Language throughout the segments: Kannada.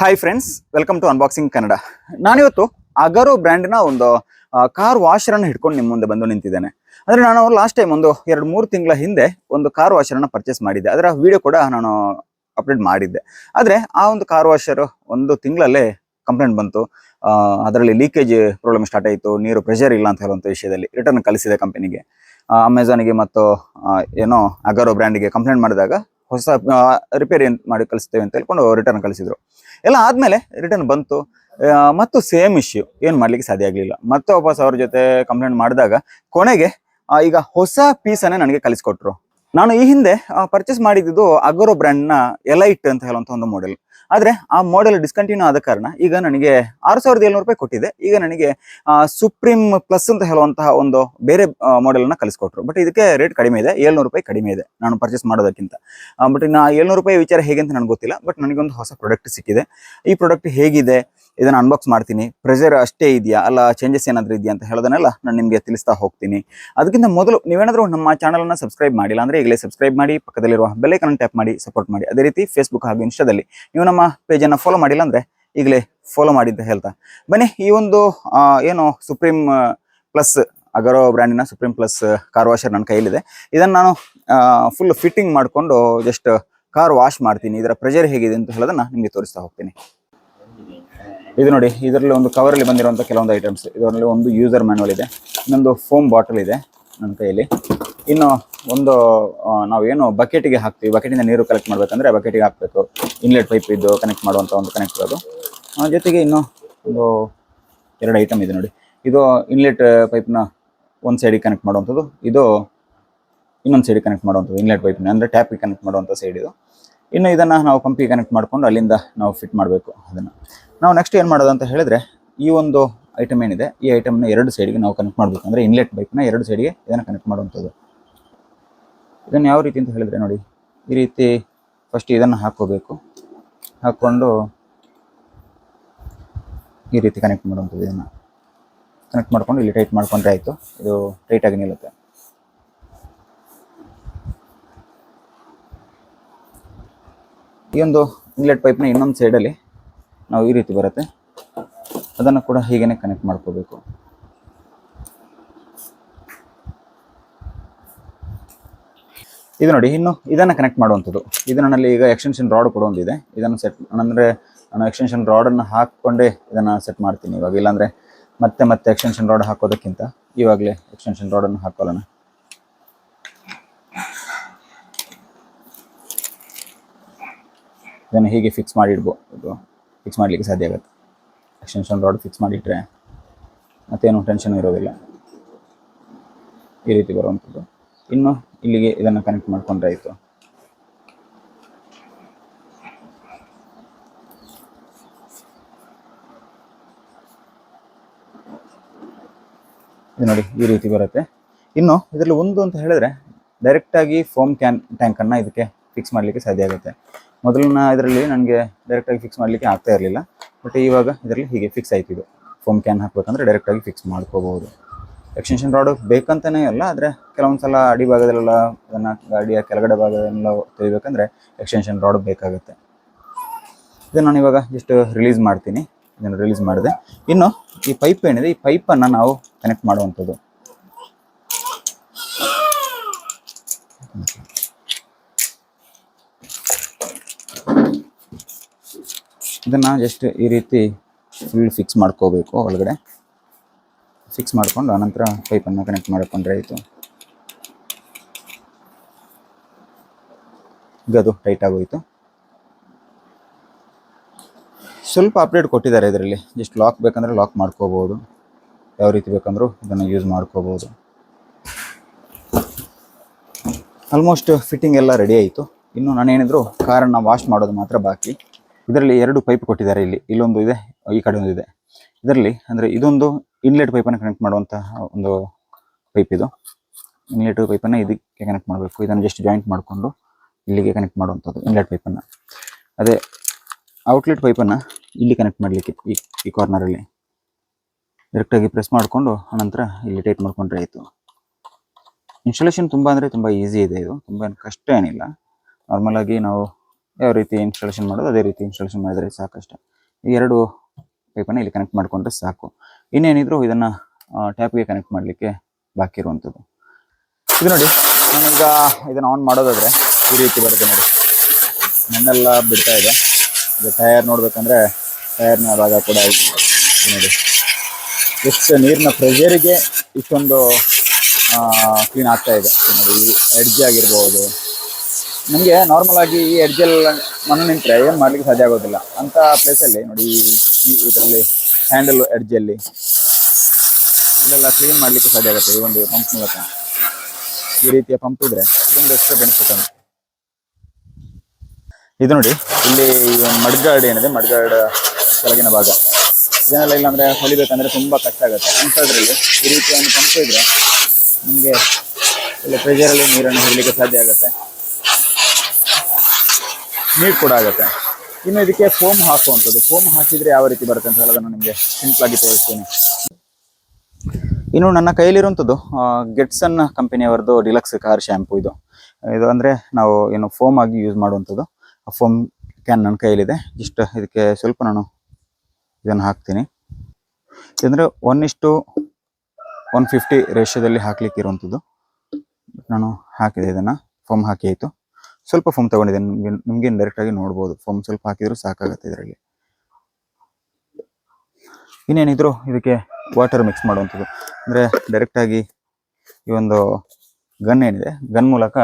Hi friends welcome to unboxing Kannada ನಾನಿವತ್ತು ಅಗರೋ ಬ್ರ್ಯಾಂಡ್ನ ಒಂದು ಕಾರ್ ವಾಷರನ್ನು ಹಿಡ್ಕೊಂಡು ನಿಮ್ಮ ಮುಂದೆ ಬಂದು ನಿಂತಿದ್ದೇನೆ. ಅಂದರೆ ನಾನು ಲಾಸ್ಟ್ ಟೈಮ್ ಒಂದು ಎರಡು ಮೂರು ತಿಂಗಳ ಹಿಂದೆ ಒಂದು ಕಾರ್ ವಾಷರನ್ನು ಪರ್ಚೇಸ್ ಮಾಡಿದ್ದೆ. ಅದರ ವಿಡಿಯೋ ಕೂಡ ನಾನು ಅಪ್ಡೇಟ್ ಮಾಡಿದ್ದೆ. ಆದರೆ ಆ ಒಂದು ಕಾರ್ ವಾಷರು ಒಂದು ತಿಂಗಳಲ್ಲೇ ಕಂಪ್ಲೇಂಟ್ ಬಂತು. ಅದರಲ್ಲಿ ಲೀಕೇಜ್ ಪ್ರಾಬ್ಲಮ್ ಸ್ಟಾರ್ಟ್ ಆಯಿತು, ನೀರು ಪ್ರೆಷರ್ ಇಲ್ಲ ಅಂತ ಹೇಳುವಂಥ ವಿಷಯದಲ್ಲಿ ರಿಟರ್ನ್ ಕಳಿಸಿದೆ ಕಂಪನಿಗೆ ಅಮೆಝಾನಿಗೆ ಮತ್ತು ಏನೋ ಅಗರೋ ಬ್ರ್ಯಾಂಡಿಗೆ ಕಂಪ್ಲೇಂಟ್ ಮಾಡಿದಾಗ ಹೊಸ ರಿಪೇರಿ ಮಾಡಿ ಕಳಿಸ್ತೇವೆ ಅಂತ ಹೇಳ್ಕೊಂಡು ರಿಟರ್ನ್ ಕಳಿಸಿದ್ರು. ಎಲ್ಲ ಆದಮೇಲೆ ರಿಟರ್ನ್ ಬಂತು. ಮತ್ತು ಸೇಮ್ ಇಶ್ಯೂ ಏನು ಮಾಡ್ಲಿಕ್ಕೆ ಸಾಧ್ಯ ಆಗಲಿಲ್ಲ. ಮತ್ತೆ ವಾಪಸ್ ಅವ್ರ ಜೊತೆ ಕಂಪ್ಲೇಂಟ್ ಮಾಡಿದಾಗ ಕೊನೆಗೆ ಈಗ ಹೊಸ ಪೀಸನ್ನೇ ನನಗೆ ಕಲಿಸ್ಕೊಟ್ರು ನಾನು ಈ ಹಿಂದೆ ಪರ್ಚೇಸ್ ಮಾಡಿದ್ದು ಅಗರೋ ಬ್ರ್ಯಾಂಡ್ನ ಎಲೈಟ್ ಅಂತ ಹೇಳುವಂಥ ಒಂದು ಮಾಡೆಲ್ ಆದ್ರೆ ಆ ಮಾಡೆಲ್ ಡಿಸ್ಕಂಟಿನ್ಯೂ ಆದ ಕಾರಣ ಈಗ ನನಗೆ ಆರು ಸಾವಿರದ ಏಳ್ನೂರು ರೂಪಾಯಿ ಕೊಟ್ಟಿದೆ. ಈಗ ನನಗೆ ಸುಪ್ರೀಂ ಪ್ಲಸ್ ಅಂತ ಹೇಳುವಂತಹ ಒಂದು ಬೇರೆ ಮಾಡೆಲ್ ಕಲಿಸ್ಕೊಟ್ರು ಬಟ್ ಇದಕ್ಕೆ ರೇಟ್ ಕಡಿಮೆ ಇದೆ, ಏಳ್ನೂರು ರೂಪಾಯಿ ಕಡಿಮೆ ಇದೆ ನಾನು ಪರ್ಚೇಸ್ ಮಾಡೋದಕ್ಕಿಂತ. ಬಟ್ ನಾ ಏಳ್ನೂರು ರೂಪಾಯಿ ವಿಚಾರ ಹೇಗೆ ಅಂತ ನನಗೆ ಗೊತ್ತಿಲ್ಲ. ಬಟ್ ನನಗೊಂದು ಹೊಸ ಪ್ರಾಡಕ್ಟ್ ಸಿಕ್ಕಿದೆ. ಈ ಪ್ರಾಡಕ್ಟ್ ಹೇಗಿದೆ, ಇದನ್ನ ಅನ್ಬಾಕ್ಸ್ ಮಾಡ್ತೀನಿ. ಪ್ರೆಷರ್ ಅಷ್ಟೇ ಇದೆಯಾ? ಅಲ್ಲ ಚೇಂಜಸ್ ಏನಾದರೂ ಇದೆಯಾ ಅಂತ ಹೇಳೋದನ್ನೆಲ್ಲ ನಾನು ನಿಮಗೆ ತಿಳಿಸ್ತಾ ಹೋಗ್ತೀನಿ. ಅದಕ್ಕಿಂತ ಮೊದಲು ನೀವೇನಾದರೂ ನಮ್ಮ ಚಾನಲನ್ನು ಸಬ್ಸ್ಕ್ರೈಬ್ ಮಾಡಿಲ್ಲ ಅಂದ್ರೆ ಈಗಲೇ ಸಬ್ಸ್ಕ್ರೈಬ್ ಮಾಡಿ, ಪಕ್ಕದಲ್ಲಿರುವ ಬೆಲ್ಲೈಕನ್ ಟ್ಯಾಪ್ ಮಾಡಿ ಸಪೋರ್ಟ್ ಮಾಡಿ. ಅದೇ ರೀತಿ ಫೇಸ್ಬುಕ್ ಹಾಗೂ ಇನ್ಸ್ಟಾದಲ್ಲಿ ನೀವು ನಮ್ಮ ಪೇಜನ್ನು ಫಾಲೋ ಮಾಡಿಲ್ಲ ಅಂದರೆ ಈಗಲೇ ಫಾಲೋ ಮಾಡಿದ್ದೆ ಹೇಳ್ತಾ. ಬನ್ನಿ, ಈ ಒಂದು ಏನು ಸುಪ್ರೀಂ ಪ್ಲಸ್ ಅಗರೋ ಬ್ರ್ಯಾಂಡಿನ ಸುಪ್ರೀಂ ಪ್ಲಸ್ ಕಾರ್ ವಾಷರ್ ನನ್ನ ಕೈಯಲ್ಲಿದೆ ಇದನ್ನು ನಾನು ಫುಲ್ ಫಿಟ್ಟಿಂಗ್ ಮಾಡಿಕೊಂಡು ಜಸ್ಟ್ ಕಾರ್ ವಾಶ್ ಮಾಡ್ತೀನಿ. ಇದರ ಪ್ರೆಷರ್ ಹೇಗಿದೆ ಅಂತ ಹೇಳೋದನ್ನ ನಿಮಗೆ ತೋರಿಸ್ತಾ ಹೋಗ್ತೀನಿ. ಇದು ನೋಡಿ, ಇದರಲ್ಲಿ ಒಂದು ಕವರಲ್ಲಿ ಬಂದಿರುವಂಥ ಕೆಲವೊಂದು ಐಟಮ್ಸ್ ಇದರಲ್ಲಿ ಒಂದು ಯೂಸರ್ ಮ್ಯಾನುವಲ್ ಇದೆ. ಇನ್ನೊಂದು ಫೋಮ್ ಬಾಟಲ್ ಇದೆ ನನ್ನ ಕೈಯಲ್ಲಿ ಇನ್ನು ಒಂದು ನಾವೇನು ಬಕೆಟಿಗೆ ಹಾಕ್ತೀವಿ. ಬಕೆಟಿಂದ ನೀರು ಕಲೆಕ್ಟ್ ಮಾಡಬೇಕಂದ್ರೆ ಬಕೆಟಿಗೆ ಹಾಕಬೇಕು. ಇನ್ಲೆಟ್ ಪೈಪ್ ಇದ್ದು ಕನೆಕ್ಟ್ ಮಾಡುವಂಥ ಒಂದು ಕನೆಕ್ಟರ್ ಅದು ಜೊತೆಗೆ ಇನ್ನು ಒಂದು ಎರಡು ಐಟಮ್ ಇದೆ ನೋಡಿ. ಇದು ಇನ್ಲೆಟ್ ಪೈಪ್ನ ಒಂದು ಸೈಡಿಗೆ ಕನೆಕ್ಟ್ ಮಾಡುವಂಥದ್ದು. ಇದು ಇನ್ನೊಂದು ಸೈಡಿಗೆ ಕನೆಕ್ಟ್ ಮಾಡುವಂಥದ್ದು. ಇನ್ಲೆಟ್ ಪೈಪ್ನ ಅಂದರೆ ಟ್ಯಾಪಿಗೆ ಕನೆಕ್ಟ್ ಮಾಡುವಂಥ ಸೈಡ್ ಇದು. ಇನ್ನು ಇದನ್ನು ನಾವು ಪಂಪಿಗೆ ಕನೆಕ್ಟ್ ಮಾಡಿಕೊಂಡು ಅಲ್ಲಿಂದ ನಾವು ಫಿಟ್ ಮಾಡಬೇಕು ಅದನ್ನು. ನಾವು ನೆಕ್ಸ್ಟ್ ಏನು ಮಾಡೋದು ಅಂತ ಹೇಳಿದ್ರೆ, ಈ ಒಂದು ಐಟಮ್ ಏನಿದೆ, ಈ ಐಟಮ್ನ ಎರಡು ಸೈಡಿಗೆ ನಾವು ಕನೆಕ್ಟ್ ಮಾಡಬೇಕು ಅಂದರೆ ಇನ್ಲೆಟ್ ಪೈಪ್ನ ಎರಡು ಸೈಡಿಗೆ ಇದನ್ನು ಕನೆಕ್ಟ್ ಮಾಡುವಂಥದ್ದು. ಇದನ್ನು ಯಾವ ರೀತಿ ಅಂತ ಹೇಳಿದ್ರೆ ನೋಡಿ, ಈ ರೀತಿ ಫಸ್ಟ್ ಇದನ್ನು ಹಾಕ್ಕೋಬೇಕು. ಹಾಕ್ಕೊಂಡು ಈ ರೀತಿ ಕನೆಕ್ಟ್ ಮಾಡುವಂಥದ್ದು ಇದನ್ನು. ಕನೆಕ್ಟ್ ಮಾಡ್ಕೊಂಡು ಇಲ್ಲಿ ಟೈಟ್ ಮಾಡ್ಕೊಂಡ್ರೆ ಆಯಿತು. ಇದು ಟೈಟಾಗಿ ನಿಲ್ಲುತ್ತೆ. ಈ ಒಂದು ಇನ್ಲೆಟ್ ಪೈಪ್ನ ಇನ್ನೊಂದು ಸೈಡಲ್ಲಿ ನಾವು ಈ ರೀತಿ ಬರುತ್ತೆ. ಅದನ್ನು ಕೂಡ ಹೀಗೇನೆ ಕನೆಕ್ಟ್ ಮಾಡ್ಕೋಬೇಕು. ಇದು ನೋಡಿ, ಇನ್ನು ಇದನ್ನು ಕನೆಕ್ಟ್ ಮಾಡುವಂಥದ್ದು. ಇದು ನನ್ನಲ್ಲಿ ಈಗ ಎಕ್ಸ್ಟೆನ್ಷನ್ ರಾಡ್ ಕೂಡ ಒಂದಿದೆ. ಇದನ್ನು ಸೆಟ್ ಅಂದರೆ ನಾನು ಎಕ್ಸ್ಟೆನ್ಷನ್ ರಾಡನ್ನು ಹಾಕ್ಕೊಂಡೇ ಇದನ್ನು ಸೆಟ್ ಮಾಡ್ತೀನಿ ಇವಾಗ. ಇಲ್ಲಾಂದರೆ ಮತ್ತೆ ಮತ್ತೆ ಎಕ್ಸ್ಟೆನ್ಷನ್ ರಾಡ್ ಹಾಕೋದಕ್ಕಿಂತ ಇವಾಗಲೇ ಎಕ್ಸ್ಟೆನ್ಷನ್ ರಾಡನ್ನು ಹಾಕೊಳ್ಳೋಣ. ಇದನ್ನು ಹೀಗೆ ಫಿಕ್ಸ್ ಮಾಡಿಡ್ಬೋದು ಫಿಕ್ಸ್ ಮಾಡಲಿಕ್ಕೆ ಸಾಧ್ಯ ಆಗುತ್ತೆ. ಎಕ್ಸ್ಟೆನ್ಷನ್ ರಾಡ್ ಫಿಕ್ಸ್ ಮಾಡಿಟ್ರೆ ಮತ್ತೇನು ಟೆನ್ಷನ್ ಇರೋದಿಲ್ಲ. ಈ ರೀತಿ ಬರುವಂಥದ್ದು. ಇನ್ನು ಇಲ್ಲಿಗೆ ಇದನ್ನು ಕನೆಕ್ಟ್ ಮಾಡ್ಕೊಂಡ್ರೆ ಆಯಿತು ನೋಡಿ ಈ ರೀತಿ ಬರುತ್ತೆ. ಇನ್ನು ಇದರಲ್ಲಿ ಒಂದು ಅಂತ ಹೇಳಿದ್ರೆ ಡೈರೆಕ್ಟಾಗಿ ಫೋಮ್ ಕ್ಯಾನ್ ಟ್ಯಾಂಕನ್ನು ಇದಕ್ಕೆ ಫಿಕ್ಸ್ ಮಾಡಲಿಕ್ಕೆ ಸಾಧ್ಯ ಆಗುತ್ತೆ. ಮೊದಲಿನ ಇದರಲ್ಲಿ ನನಗೆ ಡೈರೆಕ್ಟಾಗಿ ಫಿಕ್ಸ್ ಮಾಡಲಿಕ್ಕೆ ಆಗ್ತಾ ಇರಲಿಲ್ಲ. ಬಟ್ ಇವಾಗ ಇದರಲ್ಲಿ ಹೀಗೆ ಫಿಕ್ಸ್ ಆಯ್ತು ಫೋಮ್ ಕ್ಯಾನ್ ಹಾಕ್ಬೇಕಂದ್ರೆ ಡೈರೆಕ್ಟಾಗಿ ಫಿಕ್ಸ್ ಮಾಡ್ಕೋಬಹುದು. ಎಕ್ಸ್ಟೆನ್ಷನ್ ರಾಡ್ ಬೇಕಂತಾನೆ ಅಲ್ಲ, ಆದರೆ ಕೆಲವೊಂದು ಸಲ ಅಡಿ ಭಾಗದಲ್ಲೆಲ್ಲ ಅದನ್ನು ಗಾಡಿಯ ಕೆಳಗಡೆ ಭಾಗದಲ್ಲೆಲ್ಲ ತೆಗಿಬೇಕಂದ್ರೆ ಎಕ್ಸ್ಟೆನ್ಷನ್ ರಾಡ್ ಬೇಕಾಗುತ್ತೆ. ಇದನ್ನು ನಾನು ಇವಾಗ ಜಸ್ಟ್ ರಿಲೀಸ್ ಮಾಡ್ತೀನಿ. ಇದನ್ನು ರಿಲೀಸ್ ಮಾಡಿದೆ. ಇನ್ನು ಈ ಪೈಪ್ ಏನಿದೆ, ಈ ಪೈಪನ್ನು ನಾವು ಕನೆಕ್ಟ್ ಮಾಡುವಂಥದ್ದು. ಇದನ್ನು ಜಸ್ಟ್ ಈ ರೀತಿ ಫುಲ್ ಫಿಕ್ಸ್ ಮಾಡ್ಕೋಬೇಕು ಒಳಗಡೆ. ಫಿಕ್ಸ್ ಮಾಡಿಕೊಂಡು ಆನಂತರ ಪೈಪನ್ನು ಕನೆಕ್ಟ್ ಮಾಡಿಕೊಂಡ್ರೆ ಆಯಿತು. ಈಗ ಅದು ಟೈಟ್ ಆಗೋಯಿತು. ಸ್ವಲ್ಪ ಅಪ್ಡೇಟ್ ಕೊಟ್ಟಿದ್ದಾರೆ ಇದರಲ್ಲಿ. ಜಸ್ಟ್ ಲಾಕ್ ಬೇಕಂದರೆ ಲಾಕ್ ಮಾಡ್ಕೋಬೋದು. ಯಾವ ರೀತಿ ಬೇಕಂದರೂ ಇದನ್ನು ಯೂಸ್ ಮಾಡ್ಕೋಬೋದು. ಆಲ್ಮೋಸ್ಟ್ ಫಿಟ್ಟಿಂಗ್ ಎಲ್ಲ ರೆಡಿ ಆಯಿತು. ಇನ್ನು ನಾನೇನಿದ್ರು ಕಾರನ್ನು ವಾಶ್ ಮಾಡೋದು ಮಾತ್ರ ಬಾಕಿ. ಇದರಲ್ಲಿ ಎರಡು ಪೈಪ್ ಕೊಟ್ಟಿದ್ದಾರೆ ಇಲ್ಲಿ. ಇಲ್ಲೊಂದು ಇದೆ, ಈ ಕಡೆ ಒಂದು ಇದೆ. ಇದರಲ್ಲಿ ಅಂದರೆ ಇದೊಂದು ಇನ್ಲೆಟ್ ಪೈಪನ್ನು ಕನೆಕ್ಟ್ ಮಾಡುವಂತಹ ಒಂದು ಪೈಪ್ ಇದು. ಇನ್ಲೆಟ್ ಪೈಪನ್ನು ಇದಕ್ಕೆ ಕನೆಕ್ಟ್ ಮಾಡಬೇಕು. ಇದನ್ನು ಜಸ್ಟ್ ಜಾಯಿಂಟ್ ಮಾಡಿಕೊಂಡು ಇಲ್ಲಿಗೆ ಕನೆಕ್ಟ್ ಮಾಡುವಂಥದ್ದು ಇನ್ಲೆಟ್ ಪೈಪನ್ನು ಅದೇ ಔಟ್ಲೆಟ್ ಪೈಪನ್ನು ಇಲ್ಲಿ ಕನೆಕ್ಟ್ ಮಾಡಲಿಕ್ಕೆ ಈ ಈ ಕಾರ್ನರಲ್ಲಿ ಡೈರೆಕ್ಟಾಗಿ ಪ್ರೆಸ್ ಮಾಡಿಕೊಂಡು ಆನಂತರ ಇಲ್ಲಿ ಟೈಟ್ ಮಾಡಿಕೊಂಡ್ರೆ ಆಯಿತು. ಇನ್ಸ್ಟಾಲೇಷನ್ ತುಂಬ ಅಂದರೆ ತುಂಬ ಈಸಿ ಇದೆ ಇದು. ತುಂಬ ಕಷ್ಟ ಏನಿಲ್ಲ. ನಾರ್ಮಲಾಗಿ ನಾವು ಯಾವ ರೀತಿ ಇನ್ಸ್ಟಾಲೇಷನ್ ಮಾಡೋದು ಅದೇ ರೀತಿ ಇನ್ಸ್ಟಾಲೇಷನ್ ಮಾಡಿದರೆ ಸಾಕಷ್ಟು. ಈ ಎರಡು ಪೈಪನ್ನು ಇಲ್ಲಿ ಕನೆಕ್ಟ್ ಮಾಡ್ಕೊಂಡ್ರೆ ಸಾಕು. ಇನ್ನೇನಿದ್ರು ಇದನ್ನ ಟ್ಯಾಪ್ಗೆ ಕನೆಕ್ಟ್ ಮಾಡಲಿಕ್ಕೆ ಬಾಕಿ ಇರುವಂಥದ್ದು. ಇದು ನೋಡಿ, ನಾನೀಗ ಇದನ್ನ ಆನ್ ಮಾಡೋದಾದ್ರೆ ಈ ರೀತಿ ಬರುತ್ತೆ ನೋಡಿ. ಮಣ್ಣೆಲ್ಲ ಬಿಡ್ತಾ ಇದೆ. ಇದು ಟಯರ್ ನೋಡ್ಬೇಕಂದ್ರೆ ನ ಭಾಗ ಕೂಡ ನೋಡಿ. ಎಷ್ಟು ನೀರಿನ ಪ್ರೆಷರಿಗೆ ಇಷ್ಟೊಂದು ಕ್ಲೀನ್ ಆಗ್ತಾ ಇದೆ. ನೋಡಿ ಎಡ್ಜ್ ಆಗಿರ್ಬೋದು. ನಮಗೆ ನಾರ್ಮಲ್ ಆಗಿ ಈ ಎಡ್ಜಲ್ಲಿ ಮಣ್ಣು ನಿಂತರೆ ಏನು ಮಾಡ್ಲಿಕ್ಕೆ ಸಾಧ್ಯ ಆಗೋದಿಲ್ಲ. ಅಂತ ಪ್ಲೇಸಲ್ಲಿ ನೋಡಿ ಈ ಇದರಲ್ಲಿ ಹ್ಯಾಂಡಲ್ ಎಡ್ಜಲ್ಲಿ ಇದೆಲ್ಲ ಕ್ಲೀನ್ ಮಾಡ್ಲಿಕ್ಕೆ ಸಾಧ್ಯ ಆಗುತ್ತೆ ಈ ಒಂದು ಪಂಪ್ ಮೂಲಕ. ಈ ರೀತಿಯ ಪಂಪ್ ಇದ್ರೆ ಇದೊಂದು ಎಕ್ಸ್ಟ್ರಾ ಬೆನಿಫಿಟ್ ಅಂತ ಇದು ನೋಡಿ, ಇಲ್ಲಿ ಮಡ್ಗಾಡ್ ಏನಿದೆ ಮಡ್ಗಾಡ್ ಕೆಳಗಿನ ಭಾಗ. ಇದನ್ನೆಲ್ಲ ಇಲ್ಲಾಂದ್ರೆ ಹೊಲಿಬೇಕಂದ್ರೆ ತುಂಬಾ ಕಷ್ಟ ಆಗುತ್ತೆ. ಅಂಥದ್ರಲ್ಲಿ ಈ ರೀತಿಯ ಒಂದು ಪಂಪ್ ಇದ್ರೆ ನಮಗೆ ಇಲ್ಲಿ ಪ್ರೆಷರಲ್ಲಿ ನೀರನ್ನು ಹೊರಲಿಕ್ಕೆ ಸಾಧ್ಯ ಆಗುತ್ತೆ. ನೀರು ಕೂಡ ಆಗುತ್ತೆ. ಇನ್ನು ಇದಕ್ಕೆ ಫೋಮ್ ಹಾಕುವಂಥದ್ದು. ಫೋಮ್ ಹಾಕಿದರೆ ಯಾವ ರೀತಿ ಬರುತ್ತೆ ಅಂತ ಹೇಳೋದನ್ನು ನಿಮಗೆ ಸಿಂಪಲ್ ಆಗಿ ತೋರಿಸ್ತೀನಿ. ಇನ್ನು ನನ್ನ ಕೈಯಲ್ಲಿರುವಂಥದ್ದು ಗೆಟ್ಸನ್ ಕಂಪನಿಯವರದ್ದು ಡಿಲಕ್ಸ್ ಕಾರ್ ಶ್ಯಾಂಪು ಇದು. ಇದು ಅಂದರೆ ನಾವು ಏನು ಫೋಮ್ ಆಗಿ ಯೂಸ್ ಮಾಡುವಂಥದ್ದು. ಆ ಫೋಮ್ ಕ್ಯಾನ್ ನನ್ನ ಕೈಯಲ್ಲಿದೆ. ಇಷ್ಟು ಇದಕ್ಕೆ ಸ್ವಲ್ಪ ನಾನು ಇದನ್ನು ಹಾಕ್ತೀನಿ. ಅಂದರೆ ಒನ್ ಇಷ್ಟು ಒನ್ ಫಿಫ್ಟಿ ರೇಷ್ಯೋದಲ್ಲಿ ಹಾಕ್ಲಿಕ್ಕೆ ಇರುವಂಥದ್ದು. ನಾನು ಹಾಕಿದೆ ಇದನ್ನು. ಫೋಮ್ ಹಾಕಿ ಆಯಿತು. ಸ್ವಲ್ಪ ಫೋಮ್ ತಗೊಂಡಿದೆ ನಿಮ್ಗೆ ನಿಮ್ಗೆ ಡೈರೆಕ್ಟಾಗಿ ನೋಡ್ಬೋದು. ಫೋಮ್ ಸ್ವಲ್ಪ ಹಾಕಿದ್ರು ಸಾಕಾಗುತ್ತೆ ಇದರಲ್ಲಿ. ಇನ್ನೇನಿದ್ರು ಇದಕ್ಕೆ ವಾಟರ್ ಮಿಕ್ಸ್ ಮಾಡುವಂಥದ್ದು. ಅಂದರೆ ಡೈರೆಕ್ಟಾಗಿ ಈ ಒಂದು ಗನ್ ಏನಿದೆ ಗನ್ ಮೂಲಕ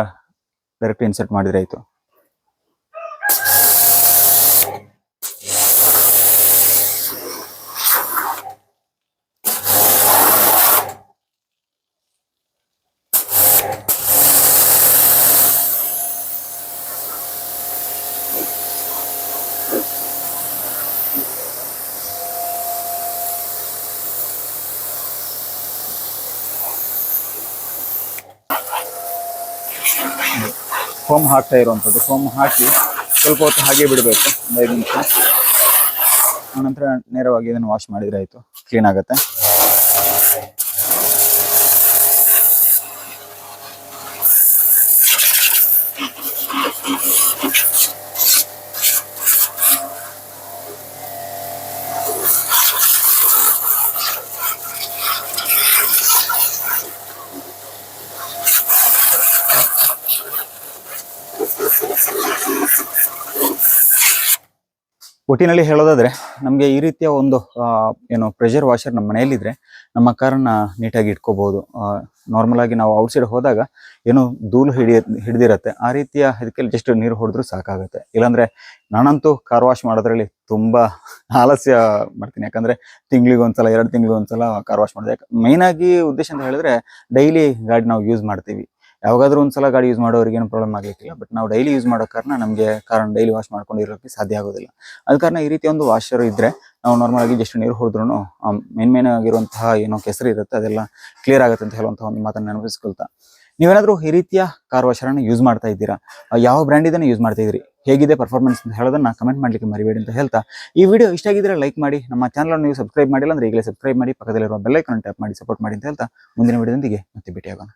ಡೈರೆಕ್ಟ್ ಇನ್ಸರ್ಟ್ ಮಾಡಿದ್ರೆ ಆಯಿತು. ಫೋಮ್ ಹಾಕ್ತಾ ಇರುವಂಥದ್ದು. ಫೋಮ್ ಹಾಕಿ ಸ್ವಲ್ಪ ಹೊತ್ತು ಹಾಗೆ ಬಿಡಬೇಕು. ಒಂದು ಐದು ನಿಮಿಷ. ಆನಂತರ ನೇರವಾಗಿ ಇದನ್ನು ವಾಶ್ ಮಾಡಿದರೆ ಆಯಿತು. ಕ್ಲೀನ್ ಆಗುತ್ತೆ. ಒಟ್ಟಿನಲ್ಲಿ ಹೇಳೋದಾದ್ರೆ, ನಮಗೆ ಈ ರೀತಿಯ ಒಂದು ಏನು ಪ್ರೆಷರ್ ವಾಷರ್ ನಮ್ಮ ಮನೆಯಲ್ಲಿದ್ರೆ, ನಮ್ಮ ಕಾರನ್ನ ನೀಟಾಗಿ ಇಟ್ಕೋಬಹುದು ನಾರ್ಮಲ್ ಆಗಿ ನಾವು ಔಟ್ಸೈಡ್ ಹೋದಾಗ ಏನೋ ಧೂಳು ಹಿಡಿಯ, ಹಿಡಿದಿರತ್ತೆ. ಆ ರೀತಿಯ ಅದಕ್ಕೆ ಜಸ್ಟ್ ನೀರು ಹೊಡೆದ್ರೂ ಸಾಕಾಗುತ್ತೆ. ಇಲ್ಲಾಂದ್ರೆ ನಾನಂತೂ ಕಾರ್ ವಾಶ್ ಮಾಡೋದ್ರಲ್ಲಿ ತುಂಬಾ ಆಲಸ್ಯ ಮಾಡ್ತೀನಿ. ಯಾಕಂದ್ರೆ ತಿಂಗಳಿಗೆ ಒಂದ್ಸಲ, ಎರಡು ತಿಂಗಳಿಗೆ ಒಂದ್ಸಲ ಕಾರ್ ವಾಶ್ ಮಾಡಿದೆ. ಆಗಿ ಉದ್ದೇಶ ಅಂತ ಹೇಳಿದ್ರೆ ಡೈಲಿ ಗಾಡಿ ನಾವು ಯೂಸ್ ಮಾಡ್ತೀವಿ. ಯಾವಾಗಾದ್ರೂ ಒಂದ್ಸಲ ಗಾಡಿ ಯೂಸ್ ಮಾಡೋರಿಗೆ ಏನು ಪ್ರಾಬ್ಲಮ್ ಆಗಲಿಕ್ಕಿಲ್ಲ ಬಟ್ ನಾವು ಡೈಲಿ ಯೂಸ್ ಮಾಡೋ ಕಾರಣ ನಮಗೆ ಕಾರಣ ಡೈಲಿ ವಾಶ್ ಮಾಡ್ಕೊಂಡಿರೋಕ್ಕೆ ಸಾಧ್ಯ ಆಗೋದಿಲ್ಲ. ಅದ ಕಾರಣ ಈ ರೀತಿ ಒಂದು ವಾಷರ್ ಇದ್ರೆ ನಾವು ನಾರ್ಮಲ್ ಆಗಿ ಜಸ್ಟ್ ನೀರು ಹೊಡೆದ್ರು ಮೇನ್ ಮೇನ್ ಆಗಿರುವಂತಹ ಏನೋ ಕೆಸರು ಇರುತ್ತೆ, ಅದೆಲ್ಲ ಕ್ಲಿಯರ್ ಆಗುತ್ತೆ ಅಂತ ಹೇಳುವಂತಹ ಒಂದು ಮಾತನ್ನ ನೆನಪಿಸ್ಕೊಳ್ತಾ. ನೀವೇನಾದರೂ ಈ ರೀತಿಯ ಕಾರ್ ವಾಷರನ್ನ ಯೂಸ್ ಮಾಡ್ತಾ ಇದ್ದೀರಾ? ಯಾವ ಬ್ರ್ಯಾಂಡ್ ಇದನ್ನ ಯೂಸ್ ಮಾಡ್ತಾ ಇದ್ದೀರಿ ಹೇಗಿದೆ ಪರ್ಫಾರ್ಮೆನ್ಸ್ ಅಂತ ಹೇಳೋದನ್ನ ಕಮೆಂಟ್ ಮಾಡ್ಲಿಕ್ಕೆ ಮರಿಬೇಡಿ ಅಂತ ಹೇಳ್ತಾ. ಈ ವಿಡಿಯೋ ಇಷ್ಟ ಆಗಿದ್ರೆ ಲೈಕ್ ಮಾಡಿ, ನಮ್ಮ ಚಾನಲ್ ನೀವು ಸಬ್ಸ್ಕ್ರೈಬ್ ಮಾಡಿಲ್ಲ ಅಂದ್ರೆ ಈಗಲೇ ಸಬ್ಸ್ಕ್ರೈಬ್ ಮಾಡಿ, ಪಕ್ಕದಲ್ಲಿರುವ ಬೆಲ್ಲೈಕನ್ ಟ್ಯಾಪ್ ಮಾಡಿ ಸಪೋರ್ಟ್ ಮಾಡಿ ಅಂತ ಹೇಳ್ತಾ. ಮುಂದಿನ ವಿಡಿಯೋದೊಂದಿಗೆ ಮತ್ತೆ ಭೇಟಿಯಾಗೋಣ.